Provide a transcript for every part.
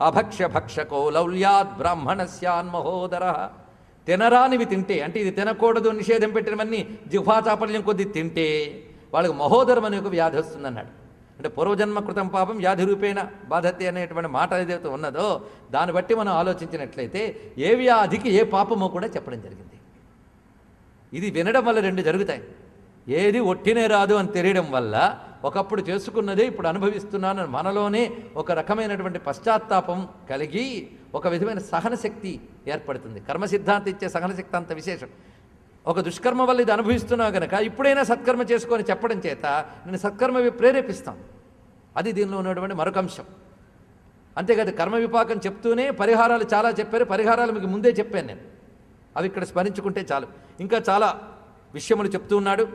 అభక్ష్య భక్షకో లౌల్యాద్ బ్రాహ్మణస్యాన్మహోదర. తినరానివి తింటే అంటే ఇది తినకూడదు నిషేధం పెట్టినవన్నీ జిహ్వాచాపల్యం కొద్ది తింటే వాళ్ళకి మహోదరం అనే ఒక వ్యాధి వస్తుందన్నాడు. అంటే పూర్వజన్మ కృతం పాపం వ్యాధి రూపేణ బాధతి అనేటువంటి మాట ఏదైతే ఉన్నదో దాన్ని బట్టి మనం ఆలోచించినట్లయితే ఏ వ్యాధికి ఏ పాపమో కూడా చెప్పడం జరిగింది. ఇది వినడం వల్ల రెండు జరుగుతాయి. ఏది ఒట్టినే రాదు అని తెలియడం వల్ల ఒకప్పుడు చేసుకున్నదే ఇప్పుడు అనుభవిస్తున్నాను మనలోనే ఒక రకమైనటువంటి పశ్చాత్తాపం కలిగి ఒక విధమైన సహనశక్తి ఏర్పడుతుంది. కర్మ సిద్ధాంతం ఇచ్చే సహనశక్తి అంత విశేషం. ఒక దుష్కర్మ వల్ల ఇది అనుభవిస్తున్నావు కనుక ఇప్పుడైనా సత్కర్మ చేసుకొని చెప్పడం చేత నేను సత్కర్మ ప్రేరేపిస్తాం. అది దీనిలో ఉన్నటువంటి మరొక అంశం. అంతేకాదు కర్మ విపాకం చెప్తూనే పరిహారాలు చాలా చెప్పారు. పరిహారాలు మీకు ముందే చెప్పాను నేను. అవి ఇక్కడ స్మరించుకుంటే చాలు. ఇంకా చాలా విషయములు చెప్తూ ఉన్నాడు.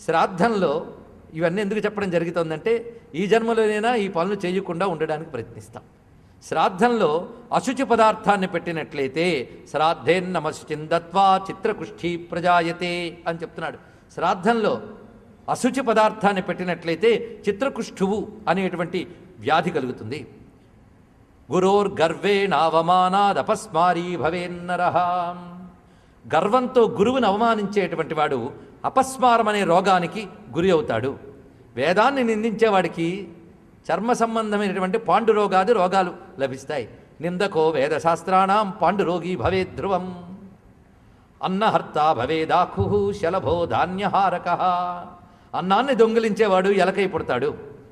శ్రాద్ధంలో ఇవన్నీ ఎందుకు చెప్పడం జరుగుతుందంటే ఈ జన్మలోనైనా ఈ పనులు చేయకుండా ఉండడానికి ప్రయత్నిస్తాం. శ్రాద్ధంలో అశుచి పదార్థాన్ని పెట్టినట్లయితే శ్రాద్ధేన్నమశుచిందత్వా చిత్రకుష్ఠీ ప్రజాయతే అని చెప్తున్నాడు. శ్రాద్ధంలో అశుచి పదార్థాన్ని పెట్టినట్లయితే చిత్రకుష్ఠువు అనేటువంటి వ్యాధి కలుగుతుంది. గురోర్గర్వేణావమానాదపస్మారీ భవేన్నర గర్వంతో గురువుని అవమానించేటువంటి వాడు అపస్మారం అనే రోగానికి గురి అవుతాడు. వేదాన్ని నిందించేవాడికి చర్మ సంబంధమైనటువంటి పాండు రోగాది రోగాలు లభిస్తాయి. నిందకో వేదశాస్త్రాణం పాండురోగి భవే ధ్రువం. అన్నహర్త భవేదాకు శలభో ధాన్యహారక. అన్నాన్ని దొంగిలించేవాడు ఎలకై పుడతాడు.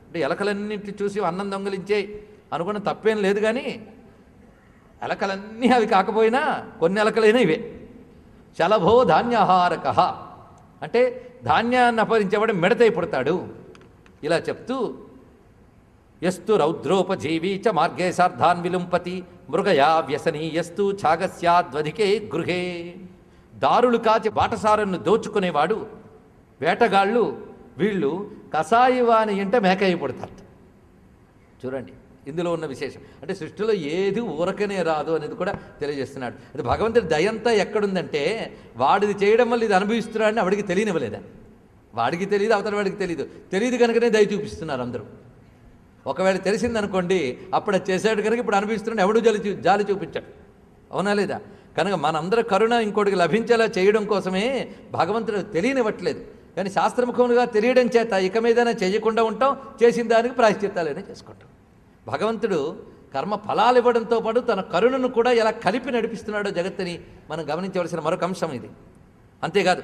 అంటే ఎలకలన్నింటి చూసి అన్నం దొంగిలించే అనుకున్న తప్పేం లేదు కానీ ఎలకలన్నీ అవి కాకపోయినా కొన్ని ఎలకలైనా ఇవే. శలభో ధాన్యాహారక అంటే ధాన్యాన్ని అపహరించేవాడు మిడతై పుడతాడు. ఇలా చెప్తూ ఎస్తు రౌద్రోపజీవీ చ మార్గే సార్ధాన్ విలుంపతి మృగయా వ్యసనీయస్తు ఛాగస్యాద్వధికే గృహే. దారులు కాచి బాటసారನ್ನು దోచుకునేవాడు వేటగాళ్ళు వీళ్ళు కసాయివాని ఇంట మేకయ్య పుడతారు చూడండి ఇందులో ఉన్న విశేషం. అంటే సృష్టిలో ఏది ఊరకనే రాదు అనేది కూడా తెలియజేస్తున్నాడు. అంటే భగవంతుడి దయంతా ఎక్కడుందంటే వాడిది చేయడం వల్ల ఇది అనుభవిస్తున్నాడని వాడికి తెలియనివ్వలేదా? వాడికి తెలియదు అవతల వాడికి తెలియదు తెలియదు కనుకనే దయ చూపిస్తున్నారు అందరూ. ఒకవేళ తెలిసిందనుకోండి అప్పుడు చేశాడు కనుక ఇప్పుడు అనుభవిస్తున్నాడు ఎవడు జాలి జాలి చూపించాడు. అవునా లేదా? కనుక మనందరూ కరుణ ఇంకోటికి లభించేలా చేయడం కోసమే భగవంతుడు తెలియనివ్వట్లేదు. కానీ శాస్త్రముఖములుగా తెలియడం చేత ఇక మీదైనా చేయకుండా ఉంటాం చేసిన దానికి ప్రాయశ్చిత్తాలైనా చేసుకుంటాం. భగవంతుడు కర్మ ఫలాలు ఇవ్వడంతో పాటు తన కరుణను కూడా ఎలా కలిపి నడిపిస్తున్నాడో జగత్తుని మనం గమనించవలసిన మరొక అంశం ఇది. అంతేకాదు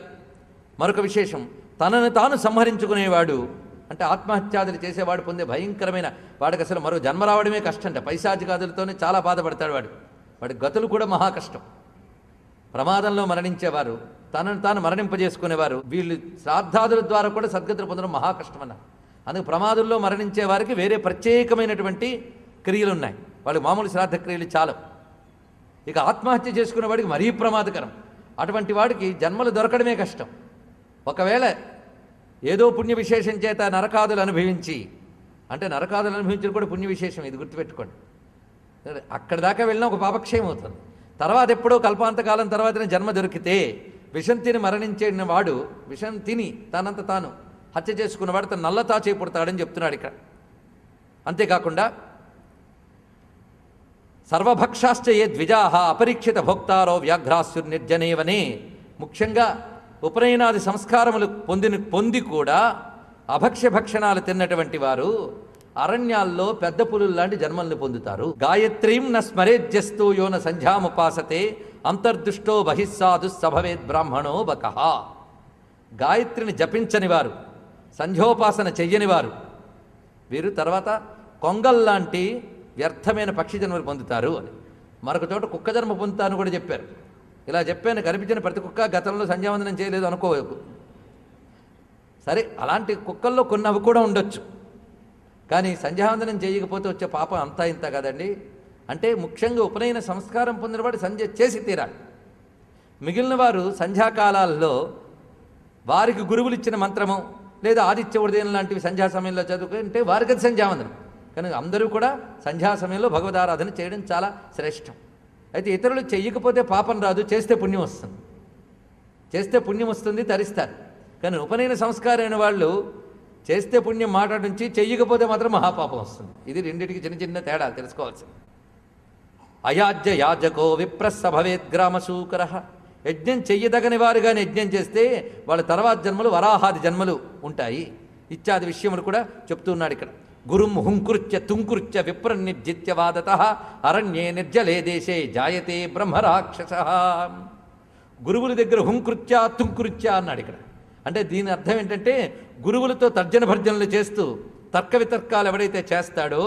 మరొక విశేషం తనను తాను సంహరించుకునేవాడు అంటే ఆత్మహత్యాదులు చేసేవాడు పొందే భయంకరమైన వాడికి అసలు మరో జన్మ రావడమే కష్టంట. పైశాచికాదులతోనే చాలా బాధపడతాడు వాడు. వాడి గతులు కూడా మహా కష్టం. ప్రమాదంలో మరణించేవారు తనను తాను మరణింపజేసుకునేవారు వీళ్ళు శ్రాద్ధాదుల ద్వారా కూడా సద్గతులు పొందడం మహా కష్టం అన్నారు అందుకు ప్రమాదంలో మరణించే వారికి వేరే ప్రత్యేకమైనటువంటి క్రియలు ఉన్నాయి వాళ్ళు మామూలు శ్రాద్ధ క్రియలు చాలు. ఇక ఆత్మహత్య చేసుకునే వాడికి మరీ ప్రమాదకరం. అటువంటి వాడికి జన్మలు దొరకడమే కష్టం. ఒకవేళ ఏదో పుణ్య విశేషం చేత నరకాదులు అనుభవించి అంటే నరకాదులు అనుభవించిన కూడా పుణ్య విశేషం ఇది గుర్తుపెట్టుకోండి. సరే, అక్కడి దాకా వెళ్ళినా ఒక పాపక్షయం అవుతుంది. తర్వాత ఎప్పుడో కల్పాంతకాలం తర్వాతనే జన్మ దొరికితే విషం తిని మరణించిన వాడు విషం తిని తనంత తాను హత్య చేసుకున్నవాడు తను నల్లతా చేపుడతాడని చెప్తున్నాడు ఇక్కడ. అంతేకాకుండా సర్వభక్షాశ్చ ఏ ద్విజాహ అపరీక్షిత భోక్తారో వ్యాఘ్రాస్యుర్ నిర్జనేవనే ముఖ్యంగా ఉపనయనాది సంస్కారములు పొందిన పొంది కూడా అభక్ష్య భక్షణాలు తిన్నటువంటి వారు అరణ్యాల్లో పెద్ద పులులు లాంటి జన్మల్ని పొందుతారు. గాయత్రీం న స్మరేజ్యస్తు యోన సంధ్యాముపాసతే అంతర్దుష్టో బహిస్సాదు సభవేద్ బ్రాహ్మణో బకహ గాయత్రిని జపించని వారు సంధ్యోపాసన చెయ్యని వారు. వీరు తర్వాత కొంగల్లాంటి వ్యర్థమైన పక్షి జన్మలు పొందుతారు అని. మరొక చోట కుక్క జన్మ పొందుతాను కూడా చెప్పారు. ఇలా చెప్పాను కనిపించిన ప్రతి కుక్క గతంలో సంధ్యావందనం చేయలేదు అనుకోవకు సరే అలాంటి కుక్కల్లో కొన్ని అవి కూడా ఉండొచ్చు. కానీ సంధ్యావందనం చేయకపోతే వచ్చే పాపం అంతా ఇంత కదండి. అంటే ముఖ్యంగా ఉపనయన సంస్కారం పొందినవాడు సంధ్య చేసి తీరాలి. మిగిలిన వారు సంధ్యాకాలాల్లో వారికి గురువులు ఇచ్చిన మంత్రము లేదా ఆదిత్య ఉదయం లాంటివి సంధ్యా సమయంలో చదువుకుంటే వారికి అది సంధ్యావందనం. కనుక అందరూ కూడా సంధ్యా సమయంలో భగవదారాధన చేయడం చాలా శ్రేష్టం. అయితే ఇతరులు చెయ్యకపోతే పాపం రాదు చేస్తే పుణ్యం వస్తుంది. చేస్తే పుణ్యం వస్తుంది తరిస్తారు. కానీ ఉపనయన సంస్కారమైన వాళ్ళు చేస్తే పుణ్యం మాట నుంచి చెయ్యకపోతే మాత్రం మహాపాపం వస్తుంది. ఇది రెండింటికి చిన్న చిన్న తేడా తెలుసుకోవాల్సింది. అయాజ్య యాజకో విప్రస్స భవేత్ గ్రామశూకర యజ్ఞం చెయ్యదగని వారుగానే యజ్ఞం చేస్తే వాళ్ళ తర్వాత జన్మలు వరాహాది జన్మలు ఉంటాయి. ఇత్యాది విషయములు కూడా చెప్తున్నాడు ఇక్కడ. గురుం హుంకృత్య తుంకృత్య విప్రనిర్జిత్యవాదత అరణ్యే నిర్జలే దేశే జాయతే బ్రహ్మరాక్షస. గురువుల దగ్గర హుంకృత్య తుంకృత్య అన్నాడు ఇక్కడ. అంటే దీని అర్థం ఏంటంటే గురువులతో తర్జన భర్జనలు చేస్తూ తర్క వితర్కాలు ఎవడైతే చేస్తాడో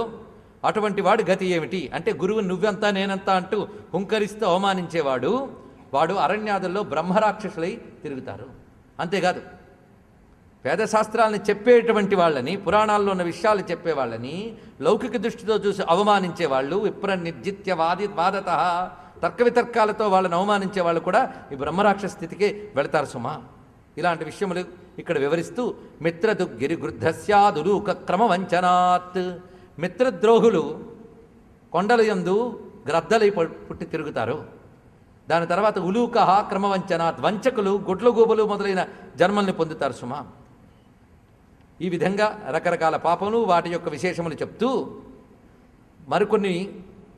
అటువంటి వాడు గతి ఏమిటి? అంటే గురువు నువ్వెంతా నేనంతా అంటూ హుంకరిస్తూ అవమానించేవాడు వాడు అరణ్యాదుల్లో బ్రహ్మరాక్షసులై తిరుగుతారు. అంతేకాదు వేదశాస్త్రాలను చెప్పేటువంటి వాళ్ళని పురాణాల్లో ఉన్న విషయాలు చెప్పే వాళ్ళని లౌకిక దృష్టితో చూసి అవమానించే వాళ్ళు విప్ర నిర్జిత్య వాది వాదత తర్క వితర్కాలతో వాళ్ళని అవమానించే వాళ్ళు కూడా ఈ బ్రహ్మరాక్ష స్థితికి వెళతారు సుమా. ఇలాంటి విషయములు ఇక్కడ వివరిస్తూ మిత్రదుగ్గిరి గృద్ధస్యాదులూక క్రమవంచనాత్. మిత్రద్రోహులు కొండల యందు గ్రద్దలై పుట్టి తిరుగుతారు. దాని తర్వాత ఉలూకహ క్రమవంచన వంచకులు గుడ్ల మొదలైన జన్మల్ని పొందుతారు సుమా. ఈ విధంగా రకరకాల పాపములు వాటి యొక్క విశేషములు చెప్తూ మరికొన్ని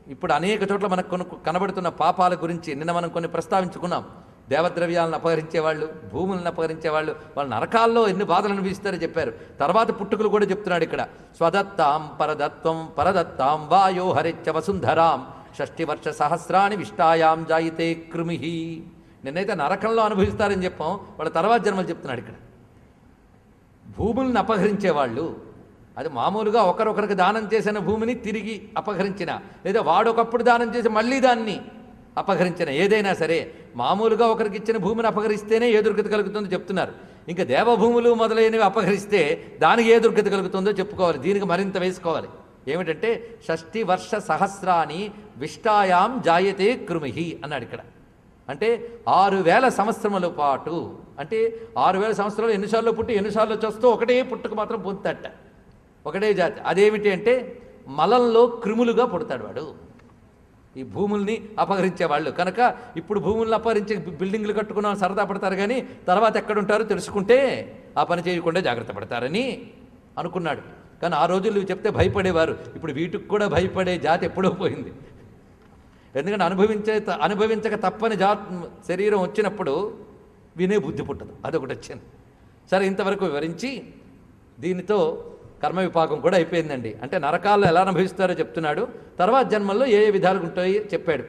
ఇప్పుడు అనేక చోట్ల మనకు కొను కనబడుతున్న పాపాల గురించి నిన్న మనం కొన్ని ప్రస్తావించుకున్నాం. దేవద్రవ్యాలను అపహరించేవాళ్ళు భూములను అపహరించేవాళ్ళు వాళ్ళ నరకాల్లో ఎన్ని బాధలు అనిపిస్తారని చెప్పారు. తర్వాత పుట్టుకలు కూడా చెప్తున్నాడు ఇక్కడ. స్వదత్తాం పరదత్వం పరదత్తాం వాయో హరిత్య వసుంధరాం. షష్ఠివర్ష విష్టాయాం జాయితే కృమిహి. నిన్నైతే నరకంలో అనుభవిస్తారని చెప్పాం. వాళ్ళ తర్వాత జన్మలు చెప్తున్నాడు ఇక్కడ. భూములను అపహరించేవాళ్ళు అది మామూలుగా ఒకరొకరికి దానం చేసిన భూమిని తిరిగి అపహరించిన లేదా వాడొకప్పుడు దానం చేసి మళ్ళీ దాన్ని అపహరించిన ఏదైనా సరే మామూలుగా ఒకరికి ఇచ్చిన భూమిని అపహరిస్తేనే ఏ దుర్గతి కలుగుతుందో చెప్తున్నారు. ఇంకా దేవభూములు మొదలైనవి అపహరిస్తే దానికి ఏ దుర్గతి కలుగుతుందో చెప్పుకోవాలి. దీనికి మరింత వేసుకోవాలి. ఏమిటంటే షష్ఠి వర్ష సహస్రాన్ని విష్టాయాం జాయతే కృమిహి అన్నాడు ఇక్కడ. అంటే ఆరు వేల సంవత్సరముల పాటు అంటే ఆరు వేల సంవత్సరాలు ఎన్నిసార్లు పుట్టి ఎన్నిసార్లు చూస్తూ ఒకటే పుట్టుక మాత్రం పొందుతాట ఒకటే జాతి. అదేమిటి అంటే మలంలో క్రిములుగా పుడతాడు వాడు. ఈ భూముల్ని అపహరించే వాళ్ళు కనుక ఇప్పుడు భూములను అపహరించి బిల్డింగ్లు కట్టుకున్నాం సరదా పడతారు కానీ తర్వాత ఎక్కడుంటారో తెలుసుకుంటే ఆ పని చేయకుండా జాగ్రత్త పడతారని అనుకున్నాడు. కానీ ఆ రోజుల్లో ఇవి చెప్తే భయపడేవారు. ఇప్పుడు వీటికి కూడా భయపడే జాతి ఎప్పుడో పోయింది. ఎందుకంటే అనుభవించే అనుభవించక తప్పని జా శరీరం వచ్చినప్పుడు వినే బుద్ధి పుట్టదు. అదొకటి వచ్చింది. సరే ఇంతవరకు వివరించి దీనితో కర్మ విపాకం కూడా అయిపోయిందండి. అంటే నరకాల్లో ఎలా అనుభవిస్తారో చెప్తున్నాడు. తర్వాత జన్మల్లో ఏ ఏ విధాలుగా ఉంటాయో చెప్పాడు.